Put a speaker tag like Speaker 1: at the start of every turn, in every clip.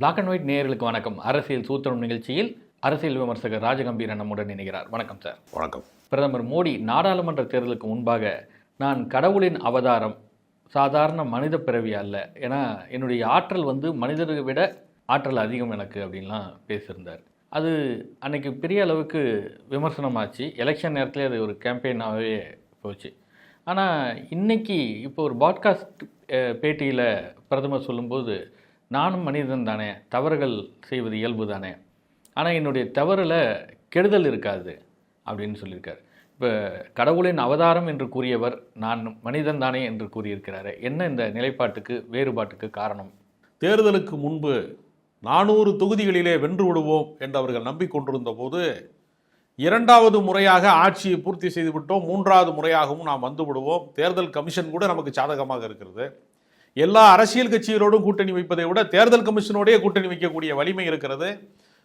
Speaker 1: Black and white நேயர்களுக்கு வணக்கம். அரசியல் சூத்திரம் நிகழ்ச்சியில் அரசியல் விமர்சகர் ராஜகம்பீரன் நம்முடன் இணைகிறார். வணக்கம் சார்.
Speaker 2: வணக்கம்.
Speaker 1: பிரதமர் மோடி நாடாளுமன்ற தேர்தலுக்கு முன்பாக நான் கடவுளின் அவதாரம் சாதாரண மனித பிறவி அல்ல. ஏன்னா என்னுடைய ஆற்றல் வந்து மனிதரை விட ஆற்றல் அதிகம் எனக்கு அப்படின்லாம் பேசியிருந்தார். அது அன்னைக்கு பெரிய அளவுக்கு விமர்சனமாச்சு. எலெக்ஷன் நேரத்தில் அது ஒரு கேம்பெயினாகவே போச்சு. ஆனால் இன்னைக்கு இப்போ ஒரு பாட்காஸ்ட் பேட்டியில் பிரதமர் சொல்லும்போது நானும் மனிதன் தானே. தவறுகள் செய்வது இயல்பு தானே. ஆனால் என்னுடைய தவறில் கெடுதல் இருக்காது அப்படின்னு சொல்லியிருக்காரு. இப்போ கடவுளின் அவதாரம் என்று கூறியவர் நான் மனிதன் தானே என்று கூறியிருக்கிறாரு. என்ன இந்த நிலைப்பாட்டுக்கு வேறுபாட்டுக்கு காரணம்?
Speaker 2: தேர்தலுக்கு முன்பு நானூறு தொகுதிகளிலே வென்று விடுவோம் என்று அவர்கள் நம்பிக்கொண்டிருந்த போது இரண்டாவது முறையாக ஆட்சியை பூர்த்தி செய்துவிட்டோம் மூன்றாவது முறையாகவும் நாம் வந்து விடுவோம். தேர்தல் கமிஷன் கூட நமக்கு சாதகமாக இருக்கிறது. எல்லா அரசியல் கட்சிகளோடும் கூட்டணி வைப்பதை விட தேர்தல் கமிஷனோடய கூட்டணி வைக்கக்கூடிய வலிமை இருக்கிறது.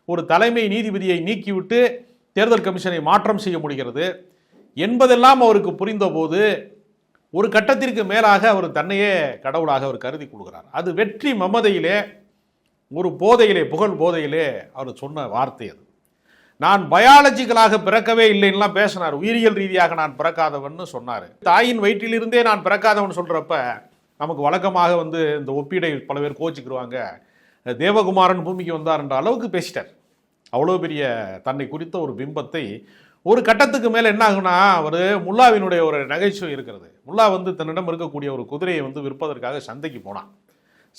Speaker 2: ஒரு தலைமை நீதிபதியை நீக்கிவிட்டு தேர்தல் கமிஷனை மாற்றம் செய்ய முடிகிறது. என்பதெல்லாம் அவருக்கு புரிந்தபோது ஒரு கட்டத்திற்கு மேலாக அவர் தன்னையே கடவுளாக அவர் கருதி கொள்கிறார். அது வெற்றி மமதையிலே ஒரு போதையிலே புகழ் போதையிலே அவர் சொன்ன வார்த்தை அது. நான் பயாலஜிக்கலாக பிறக்கவே இல்லைன்னுலாம் பேசினார். உயிரியல் ரீதியாக நான் பிறக்காதவன்னு சொன்னார். தாயின் வயிற்றிலிருந்தே நான் பிறக்காதவன் சொல்கிறப்ப நமக்கு வழக்கமாக வந்து இந்த ஒப்பீடை பல பேர் கோச்சிக்கிடுவாங்க தேவகுமாரன் பூமிக்கு வந்தார் என்ற அளவுக்கு பேசிட்டார். அவ்வளோ பெரிய தன்னை குறித்த ஒரு பிம்பத்தை ஒரு கட்டத்துக்கு மேலே என்ன ஆகுனா ஒரு முல்லாவினுடைய ஒரு நகைச்சுவை இருக்கிறது. முல்லா வந்து தன்னிடம் இருக்கக்கூடிய ஒரு குதிரையை வந்து விற்பதற்காக சந்தைக்கு போனான்.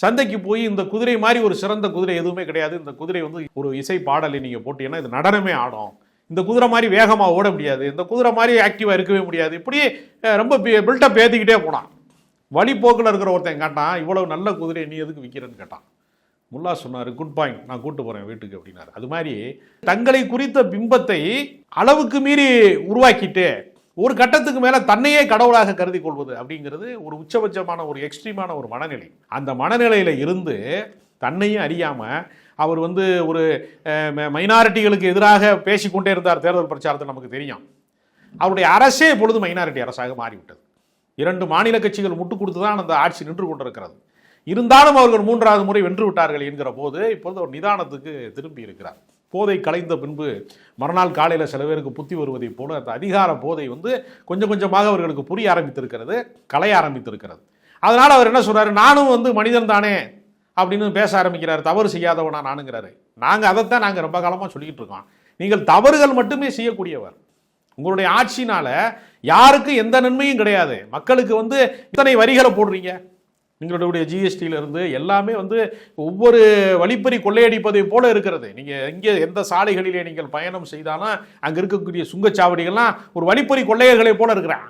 Speaker 2: சந்தைக்கு போய் இந்த குதிரை மாதிரி ஒரு சிறந்த குதிரை எதுவுமே கிடையாது. இந்த குதிரை வந்து ஒரு இசை பாடலை நீங்கள் போட்டீங்கன்னா இது நடனமே ஆடும். இந்த குதிரை மாதிரி வேகமாக ஓட முடியாது. இந்த குதிரை மாதிரி ஆக்டிவாக இருக்கவே முடியாது. இப்படி ரொம்ப பில்டப் ஏற்றிக்கிட்டே போனான். வழிப்போக்கில் இருக்கிற ஒருத்தன் கேட்டான் இவ்வளவு நல்ல குதிரையை நீ எதுக்கு விற்கிறேன்னு கேட்டான். முல்லா சொன்னார் குட் பாயிண்ட் நான் கூட்டு போகிறேன் வீட்டுக்கு அப்படின்னாரு. அது மாதிரி தங்களை குறித்த பிம்பத்தை அளவுக்கு மீறி உருவாக்கிட்டு ஒரு கட்டத்துக்கு மேலே தன்னையே கடவுளாக கருதி கொள்வது அப்படிங்கிறது ஒரு உச்சபட்சமான ஒரு எக்ஸ்ட்ரீமான ஒரு மனநிலை. அந்த மனநிலையில் இருந்து தன்னையும் அறியாமல் அவர் வந்து ஒரு மைனாரிட்டிகளுக்கு எதிராக பேசிக்கொண்டே இருந்தார் தேர்தல் பிரச்சாரத்தை நமக்கு தெரியும். அவருடைய அரசே இப்பொழுது மைனாரிட்டி அரசாக மாறிவிட்டது. இரண்டு மாநில கட்சிகள் முட்டு கொடுத்து தான் அந்த ஆட்சி நின்று கொண்டிருக்கிறது. இருந்தாலும் அவர்கள் மூன்றாவது முறை வென்று விட்டார்கள் என்கிற போது இப்பொழுது ஒரு நிதானத்துக்கு திரும்பி இருக்கிறார். போதை கலைந்த பின்பு மறுநாள் காலையில் சில பேருக்கு புத்தி வருவதைப் போல அந்த அதிகார போதை வந்து கொஞ்சம் கொஞ்சமாக அவர்களுக்கு புரிய ஆரம்பித்திருக்கிறது கலைய ஆரம்பித்திருக்கிறது. அதனால் அவர் என்ன சொல்கிறார் நானும் வந்து மனிதன் தானே அப்படின்னு பேச ஆரம்பிக்கிறார். தவறு செய்யாதவனா நானுங்கிறாரு. நாங்கள் அதைத்தான் நாங்கள் ரொம்ப காலமாக சொல்லிக்கிட்டு இருக்கோம். நீங்கள் தவறுகள் மட்டுமே செய்யக்கூடியவர். உங்களுடைய ஆட்சினால யாருக்கு எந்த நன்மையும் கிடையாது. மக்களுக்கு வந்து இத்தனை வரிகளை போடுறீங்க. எங்களுடைய ஜிஎஸ்டியிலிருந்து எல்லாமே வந்து ஒவ்வொரு வழிப்பறி கொள்ளையடிப்பதை போல இருக்கிறது. நீங்கள் எங்கே எந்த சாலைகளிலே நீங்கள் பயணம் செய்தாலும் அங்கே இருக்கக்கூடிய சுங்கச்சாவடிகள்லாம் ஒரு வழிப்பறி கொள்ளையர்களை போல இருக்கிறான்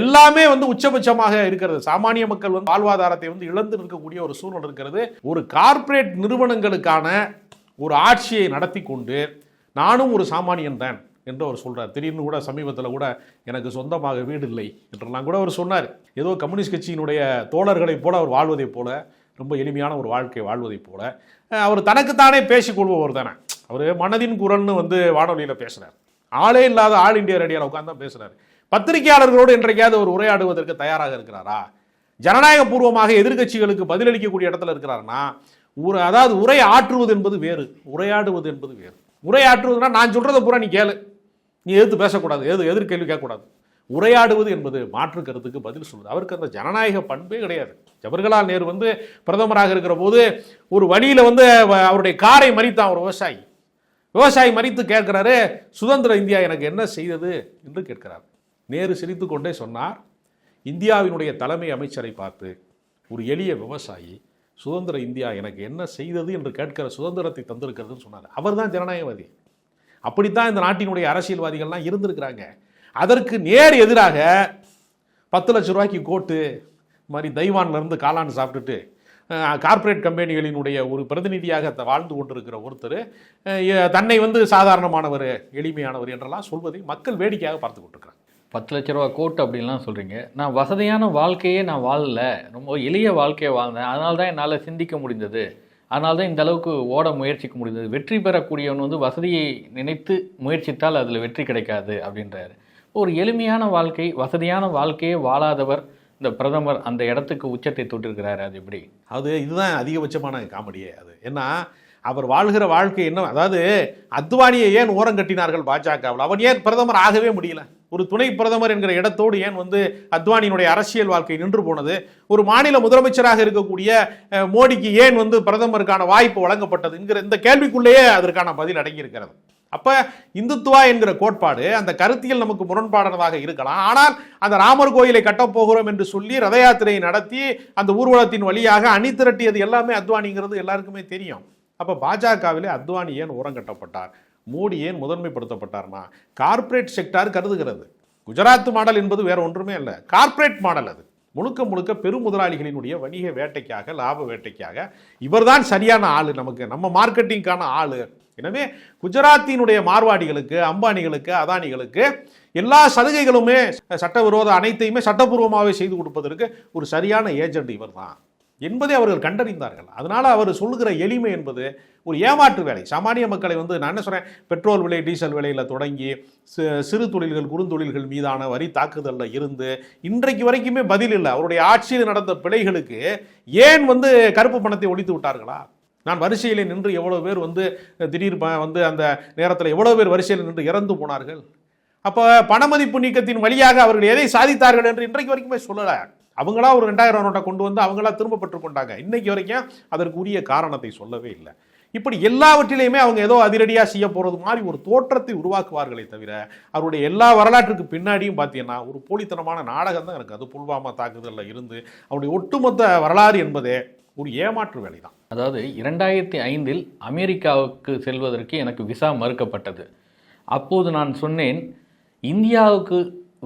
Speaker 2: எல்லாமே வந்து உச்சபட்சமாக இருக்கிறது. சாமானிய மக்கள் வந்து வாழ்வாதாரத்தை வந்து இழந்து நிற்கக்கூடிய ஒரு சூழல் இருக்கிறது. ஒரு கார்ப்பரேட் நிறுவனங்களுக்கான ஒரு ஆட்சியை நடத்தி கொண்டு நானும் ஒரு சாமானியன் தான். என்று அவர் சொல்கிறார் திடீர்னு கூட சமீபத்தில் கூட எனக்கு சொந்தமாக வீடு இல்லை என்றெல்லாம் கூட அவர் சொன்னார். ஏதோ கம்யூனிஸ்ட் கட்சியினுடைய தோழர்களைப் போல அவர் வாழ்வதைப் போல ரொம்ப எளிமையான ஒரு வாழ்க்கை வாழ்வதைப் போல அவர் தனக்குத்தானே பேசிக்கொள்பவர் தானே. அவர் மனதின் குரல்னு வந்து வானொலியில் பேசுகிறார் ஆளே இல்லாத ஆல் இண்டியா ரேடியோவில் உட்காந்து தான் பேசுகிறார் பத்திரிகையாளர்களோடு என்றைக்காவது ஒரு உரையாடுவதற்கு தயாராக இருக்கிறாரா? ஜனநாயக பூர்வமாக எதிர்க்கட்சிகளுக்கு பதிலளிக்கக்கூடிய இடத்துல இருக்கிறாருன்னா ஒரு அதாவது உரை ஆற்றுவது என்பது வேறு உரையாடுவது என்பது வேறு. உரையாற்றுவதுனா நான் சொல்கிறத பூரா நீ கேளு. நீ எதிர்த்து பேசக்கூடாது எது எதிர்கேள்வி கேட்கக்கூடாது. உரையாடுவது என்பது மாற்று கருத்துக்கு பதில் சொல்வது. அவருக்கு அந்த ஜனநாயக பண்பே கிடையாது. ஜவஹர்லால் நேரு வந்து பிரதமராக இருக்கிற போது ஒரு வழியில் வந்து அவருடைய காரை மறித்தான் ஒரு விவசாயி. விவசாயி மறித்து கேட்கிறாரு சுதந்திர இந்தியா எனக்கு என்ன செய்தது? என்று கேட்கிறார். நேரு சிரித்து கொண்டே சொன்னார் இந்தியாவினுடைய தலைமை அமைச்சரை பார்த்து ஒரு எளிய விவசாயி சுதந்திர இந்தியா எனக்கு என்ன செய்தது? என்று கேட்கிற சுதந்திரத்தை தந்திருக்கிறதுன்னு சொன்னார். அவர் தான் ஜனநாயகவாதி. அப்படித்தான் இந்த நாட்டினுடைய அரசியல்வாதிகள்லாம் இருந்திருக்கிறாங்க. அதற்கு நேர் எதிராக பத்து லட்ச ரூபாய்க்கு கோட்டு இது மாதிரி தைவான்லேருந்து காளான் சாப்பிட்டுட்டு கார்ப்பரேட் கம்பெனிகளினுடைய ஒரு பிரதிநிதியாக வாழ்ந்து கொண்டிருக்கிற ஒருத்தர் தன்னை வந்து சாதாரணமானவர் எளிமையானவர் என்றெல்லாம் சொல்வதை மக்கள் வேடிக்கையாக பார்த்து கொண்டிருக்கிறாங்க.
Speaker 1: பத்து லட்ச ரூபா கோட் அப்படின்லாம் சொல்கிறீங்க நான் வசதியான வாழ்க்கையே நான் வாழல. ரொம்ப எளிய வாழ்க்கையை வாழ்ந்தேன். அதனால தான் என்னால் சிந்திக்க முடிந்தது. அதனால தான் இந்த அளவுக்கு ஓட முயற்சிக்க முடிந்தது. வெற்றி பெறக்கூடியவன் வந்து வசதியை நினைத்து முயற்சித்தால் அதில் வெற்றி கிடைக்காது அப்படின்றாரு. ஒரு எளிமையான வாழ்க்கை வசதியான வாழ்க்கையே வாழாதவர் இந்த பிரதமர் அந்த இடத்துக்கு உச்சத்தை தொட்டிருக்கிறாரு. அது எப்படி?
Speaker 2: அது இதுதான் அதிகபட்சமான காமெடியே அது. ஏன்னா அவர் வாழ்கிற வாழ்க்கை என்ன? அதாவது அத்வானியை ஏன் ஓரம் கட்டினார்கள் பாஜகவில்? அவன் ஏன் பிரதமர் ஆகவே முடியல? ஒரு துணை பிரதமர் என்கிற இடத்தோடு ஏன் வந்து அத்வானியினுடைய அரசியல் வாழ்க்கை நின்று போனது? ஒரு மாநில முதலமைச்சராக இருக்கக்கூடிய மோடிக்கு ஏன் வந்து பிரதமருக்கான வாய்ப்பு வழங்கப்பட்டதுங்கிற இந்த கேள்விக்குள்ளேயே அதற்கான பதில் அடங்கியிருக்கிறது. அப்போ இந்துத்துவா என்கிற கோட்பாடு அந்த கருத்தியல் நமக்கு முரண்பாடானதாக இருக்கலாம். ஆனால் அந்த ராமர் கோயிலை கட்டப் போகிறோம் என்று சொல்லி ரத யாத்திரையை நடத்தி அந்த ஊர்வலத்தின் வழியாக அணி திரட்டியது எல்லாமே அத்வானிங்கிறது எல்லாருக்குமே தெரியும். அப்போ பாஜகவிலே அத்வானி ஏன் ஓரம் கட்டப்பட்டார்? மோடி ஏன் முதன்மைப்படுத்தப்பட்டார்னா கார்ப்பரேட் செக்டார் கருதுகிறது. குஜராத் மாடல் என்பது வேற ஒன்றுமே இல்லை கார்ப்பரேட் மாடல் அது. முழுக்க முழுக்க பெரும் முதலாளிகளினுடைய வணிக வேட்டைக்காக லாப வேட்டைக்காக இவர்தான் சரியான ஆள் நமக்கு. நம்ம மார்க்கெட்டிங்கான ஆள். எனவே குஜராத்தினுடைய மார்வாடிகளுக்கு அம்பானிகளுக்கு அதானிகளுக்கு எல்லா சலுகைகளுமே சட்டவிரோத அனைத்தையுமே சட்டபூர்வமாகவே செய்து கொடுப்பதற்கு ஒரு சரியான ஏஜென்ட் இவர் தான் என்பதை அவர்கள் கண்டறிந்தார்கள். அதனால் அவர் சொல்லுகிற எளிமை என்பது ஒரு ஏமாற்று வேலை. சாமானிய மக்களை வந்து நான் என்ன சொல்கிறேன் பெட்ரோல் விலை டீசல் விலையில் தொடங்கி சிறு தொழில்கள் குறுந்தொழில்கள் மீதான வரி தாக்குதலில் இருந்து இன்றைக்கு வரைக்குமே பதில் இல்லை. அவருடைய ஆட்சியில் நடந்த பிழைகளுக்கு ஏன் வந்து கருப்பு பணத்தை ஒழித்து விட்டார்களா? நான் வரிசையில் நின்று எவ்வளோ பேர் வந்து திடீர் ப- வந்து அந்த நேரத்தில் எவ்வளோ பேர் வரிசையில் நின்று இறந்து போனார்கள்? அப்போ பணமதிப்பு நீக்கத்தின் வழியாக அவர்கள் எதை சாதித்தார்கள் என்று இன்றைக்கு வரைக்குமே சொல்லலை. அவங்களா ஒரு ரெண்டாயிரம் நோட்டை கொண்டு வந்து அவங்களா திரும்ப பெற்றுக்கொண்டாங்க. இன்னைக்கு வரைக்கும் அதற்கு உரிய காரணத்தை சொல்லவே இல்லை. இப்படி எல்லாவற்றிலையுமே அவங்க ஏதோ அதிரடியாக செய்ய போகிறது மாதிரி ஒரு தோற்றத்தை உருவாக்குவார்களே தவிர அவருடைய எல்லா வரலாற்றுக்கு பின்னாடியும் பார்த்தீங்கன்னா ஒரு போலித்தனமான நாடகம் தான் எனக்கு அது புல்வாமா தாக்குதலில் இருந்து அவருடைய ஒட்டுமொத்த வரலாறு என்பதே ஒரு ஏமாற்று வேலை தான்
Speaker 1: அதாவது இரண்டாயிரத்தி ஐந்தில் அமெரிக்காவுக்கு செல்வதற்கு எனக்கு விசா மறுக்கப்பட்டது. அப்போது நான் சொன்னேன் இந்தியாவுக்கு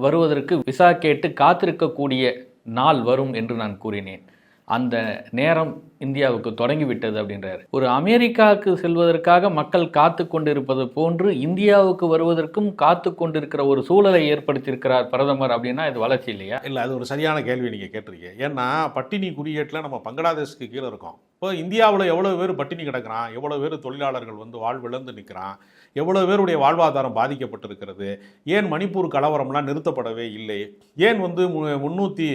Speaker 1: வருவதற்கு விசா கேட்டு காத்திருக்கக்கூடிய நாள் வரும் என்று நான் கூறினேன். அந்த நேரம் இந்தியாவுக்கு தொடங்கிவிட்டது அப்படின்றார். ஒரு அமெரிக்காவுக்கு செல்வதற்காக மக்கள் காத்து கொண்டிருப்பது போன்று இந்தியாவுக்கு வருவதற்கும் காத்து கொண்டிருக்கிற ஒரு சூழலை ஏற்படுத்தியிருக்கிறார் பிரதமர் அப்படின்னா இது வளர்ச்சி இல்லையா?
Speaker 2: இல்லை அது ஒரு சரியான கேள்வி நீங்கள் கேட்டிருக்கீங்க. ஏன்னா பட்டினி குறியீட்டில் நம்ம பங்களாதேஷ்க்கு கீழே இருக்கோம். இப்போ இந்தியாவில் எவ்வளோ பேர் பட்டினி கிடக்கிறான் எவ்வளோ பேர் தொழிலாளர்கள் வந்து வாழ்விழந்து நிற்கிறான் எவ்வளோ பேருடைய வாழ்வாதாரம் பாதிக்கப்பட்டிருக்கிறது ஏன் மணிப்பூர் கலவரம்லாம் நிறுத்தப்படவே இல்லை ஏன் வந்து மு- முன்னூற்றி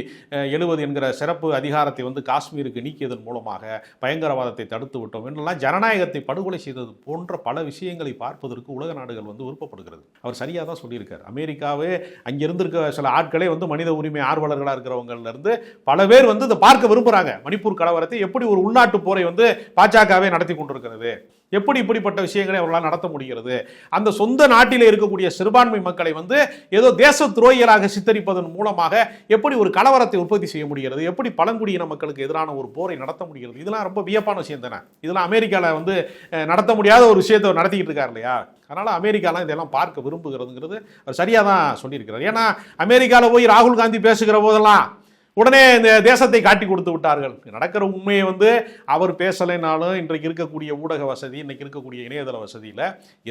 Speaker 2: எழுபது என்கிற சிறப்பு அதிகாரத்தை வந்து காஷ்மீருக்கு நீக்கியதன் மூலமாக பயங்கரவாதத்தை தடுத்து விட்டோம் என்றெல்லாம் ஜனநாயகத்தை படுகொலை செய்தது போன்ற பல விஷயங்களை பார்ப்பதற்கு உலக நாடுகள் வந்து விருப்பப்படுகிறது. அவர் சரியாக தான் சொல்லியிருக்கார். அமெரிக்காவே அங்கே இருந்திருக்க சில ஆட்களே வந்து மனித உரிமை ஆர்வலர்களாக இருக்கிறவங்கள்லருந்து பல பேர் வந்து இதை பார்க்க விரும்புகிறாங்க மணிப்பூர் கலவரத்தை எப்படி ஒரு உள்நாட்டு போரை வந்து பாஜகவே நடத்தி கொண்டிருக்கிறது. எப்படி இப்படிப்பட்ட விஷயங்களை அவர்களால் நடத்த முடிகிறது? அந்த சொந்த நாட்டில் இருக்கக்கூடிய சிறுபான்மை மக்களை வந்து ஏதோ தேச துரோகிகளாக சித்தரிப்பதன் மூலமாக எப்படி ஒரு கலவரத்தை உற்பத்தி செய்ய முடிகிறது? எப்படி பழங்குடியின மக்களுக்கு எதிரான ஒரு போரை நடத்த முடிகிறது? இதெல்லாம் ரொம்ப வியப்பான விஷயம் தானே? இதெல்லாம் அமெரிக்காவில் வந்து நடத்த முடியாத ஒரு விஷயத்தை நடத்திக்கிட்டு இருக்கார் இல்லையா? அதனால் அமெரிக்காலாம் இதெல்லாம் பார்க்க விரும்புகிறதுங்கிறது அவர் சரியாக தான் சொல்லியிருக்கிறார். ஏன்னா அமெரிக்காவில் போய் ராகுல் காந்தி பேசுகிற போதெல்லாம் உடனே இந்த தேசத்தை காட்டி கொடுத்து விட்டார்கள். நடக்கிற உண்மையை வந்து அவர் பேசலைனாலும் இன்றைக்கு இருக்கக்கூடிய ஊடக வசதி இன்றைக்கு இருக்கக்கூடிய இணையதள வசதியில்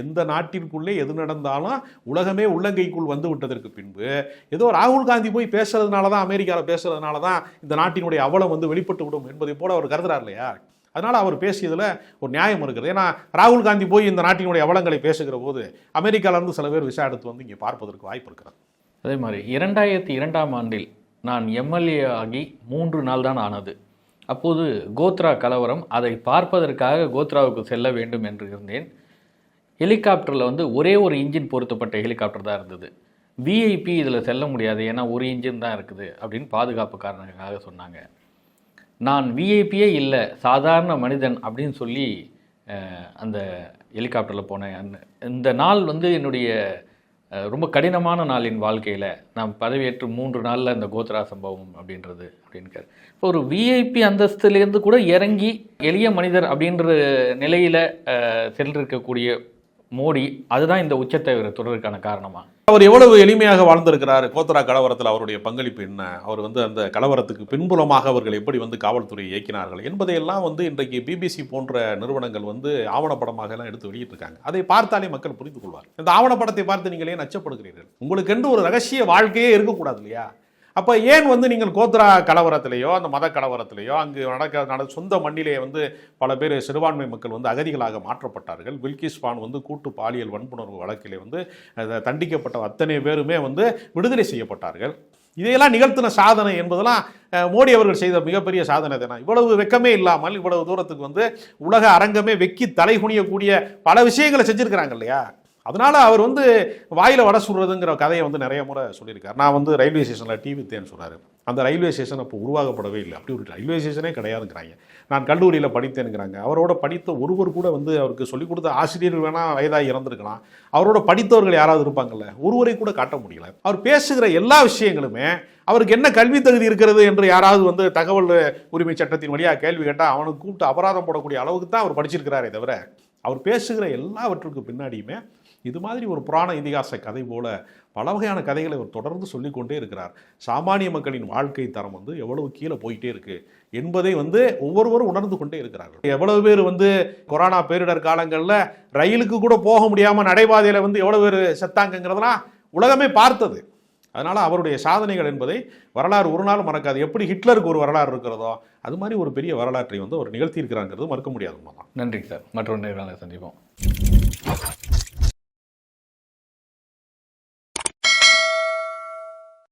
Speaker 2: எந்த நாட்டிற்குள்ளே எது நடந்தாலும் உலகமே உள்ளங்கைக்குள் வந்து விட்டதற்கு பின்பு ஏதோ ராகுல் காந்தி போய் பேசுறதுனால தான் அமெரிக்காவில் பேசுறதுனால தான் இந்த நாட்டினுடைய அவலம் வந்து வெளிப்பட்டு விடும் என்பதை போல அவர் கருதுறார் இல்லையா? அதனால் அவர் பேசியதில் ஒரு நியாயம் இருக்குது. ஏன்னா ராகுல் காந்தி போய் இந்த நாட்டினுடைய அவலங்களை பேசுகிற போது அமெரிக்காவிலேருந்து சில பேர் விசா எடுத்து வந்து இங்கே பார்ப்பதற்கு வாய்ப்பு இருக்கிறது.
Speaker 1: அதே மாதிரி இரண்டாயிரத்தி இரண்டாம் ஆண்டில் நான் எம்எல்ஏ ஆகி மூன்று நாள் தான் ஆனது. அப்போது கோத்ரா கலவரம் அதை பார்ப்பதற்காக கோத்ராவுக்கு செல்ல வேண்டும் என்று இருந்தேன். ஹெலிகாப்டரில் வந்து ஒரே ஒரு இன்ஜின் பொருத்தப்பட்ட ஹெலிகாப்டர் தான் இருந்தது. விஐபி இதில் செல்ல முடியாது ஏன்னா ஒரு இன்ஜின் தான் இருக்குது அப்படின்னு பாதுகாப்பு காரணங்களுக்காக சொன்னாங்க. நான் விஐபியே இல்லை சாதாரண மனிதன் அப்படின்னு சொல்லி அந்த ஹெலிகாப்டரில் போனேன். அந்த- இந்த நாள் வந்து என்னுடைய ரொம்ப கடினமான நாள் என் வாழ்க்கையில் நான் பதவியேற்று மூன்று நாளில் இந்த கோத்ரா சம்பவம் அப்படின்றது அப்படின்னு இப்போ ஒரு விஐபி அந்தஸ்துலேருந்து கூட இறங்கி எளிய மனிதர் அப்படின்ற நிலையில் சென்றிருக்கக்கூடிய மோடி அதுதான் இந்த உச்சத்தை இவர் தொடர்றதுக்கான காரணமா?
Speaker 2: அவர் எவ்வளவு எளிமையாக வாழ்ந்திருக்கிறார்? கோத்ரா கலவரத்தில் அவருடைய பங்களிப்பு என்ன? அவர் வந்து அந்த கலவரத்துக்கு பின்புலமாக அவர்கள் எப்படி வந்து காவல்துறையை இயக்கினார்கள்? என்பதையெல்லாம் வந்து இன்றைக்கு பிபிசி போன்ற நிறுவனங்கள் வந்து ஆவணப்படமாக எல்லாம் எடுத்து வெளியிட்டிருக்காங்க. அதை பார்த்தாலே மக்கள் புரிந்து கொள்வார் இந்த ஆவணப்படத்தை பார்த்து நீங்கள் ஏன் அச்சப்படுகிறீர்கள் உங்களுக்கென்று ஒரு ரகசிய வாழ்க்கையே இருக்கக்கூடாது இல்லையா? அப்போ ஏன் வந்து நீங்கள் கோத்ரா கலவரத்திலேயோ அந்த மத கலவரத்திலேயோ அங்கு நடக்க நட சொந்த மண்ணிலே வந்து பல பேர் சிறுபான்மை மக்கள் வந்து அகதிகளாக மாற்றப்பட்டார்கள். வில்கிஸ் பான் வந்து கூட்டு பாலியல் வன்புணர்வு வழக்கிலே வந்து தண்டிக்கப்பட்ட அத்தனை பேருமே வந்து விடுதலை செய்யப்பட்டார்கள். இதையெல்லாம் நிகழ்த்தின சாதனை என்பதெல்லாம் மோடி அவர்கள் செய்த மிகப்பெரிய சாதனை தானே. இவ்வளவு வெக்கமே இல்லாமல் இவ்வளவு தூரத்துக்கு வந்து உலக அரங்கமே வெக்கி தலை குனியக்கூடிய பல விஷயங்களை செஞ்சுருக்கிறாங்க இல்லையா? அதனால் அவர் வந்து வாயில் வடை சுடுறதுங்கிற கதையை வந்து நிறைய முறை சொல்லியிருக்கார். நான் வந்து ரயில்வே ஸ்டேஷனில் டிவி தேன்னு சொல்கிறாரு அந்த ரயில்வே ஸ்டேஷன் அப்போ உருவாக்கப்படவே இல்லை. அப்படி ஒரு ரயில்வே ஸ்டேஷனே கிடையாதுங்கிறாங்க. நான் கல்லூரியில் படித்தேனுங்கிறாங்க. அவரோட படித்த ஒருவர் கூட வந்து அவருக்கு சொல்லிக் கொடுத்த ஆசிரியர்கள் வேணால் வயதாக இறந்துருக்கலாம். அவரோட படித்தவர்கள் யாராவது இருப்பாங்கல்ல ஒருவரை கூட காட்ட முடியல. அவர் பேசுகிற எல்லா விஷயங்களுமே அவருக்கு என்ன கல்வி தகுதி இருக்கிறது என்று யாராவது வந்து தகவல் உரிமை சட்டத்தின் வழியாக கேள்வி கேட்டால் அவனுக்கு கூப்பிட்டு அபராதம் போடக்கூடிய அளவுக்கு தான் அவர் படிச்சிருக்கிறாரே தவிர அவர் பேசுகிற எல்லாவற்றுக்கு பின்னாடியுமே இது மாதிரி ஒரு புராண இதிகாச கதை போல பல வகையான கதைகளை அவர் தொடர்ந்து சொல்லிக்கொண்டே இருக்கிறார். சாமானிய மக்களின் வாழ்க்கை தரம் வந்து எவ்வளவு கீழே போயிட்டே இருக்கு என்பதை வந்து ஒவ்வொருவரும் உணர்ந்து கொண்டே இருக்கிறார்கள். எவ்வளவு பேர் வந்து கொரோனா பேரிடர் காலங்களில் ரயிலுக்கு கூட போக முடியாமல் நடைபாதையில் வந்து எவ்வளவு பேர் செத்தாங்கங்கிறதெல்லாம் உலகமே பார்த்தது. அதனால் அவருடைய சாதனைகள் என்பதை வரலாறு ஒரு நாள் மறக்காது. எப்படி ஹிட்லருக்கு ஒரு வரலாறு இருக்கிறதோ அது மாதிரி ஒரு பெரிய வரலாற்றை வந்து அவர் நிகழ்த்தியிருக்கிறாங்கிறது மறுக்க முடியாது
Speaker 1: நன்றி சார். மற்றொரு நேர்காணலை சந்திப்போம்.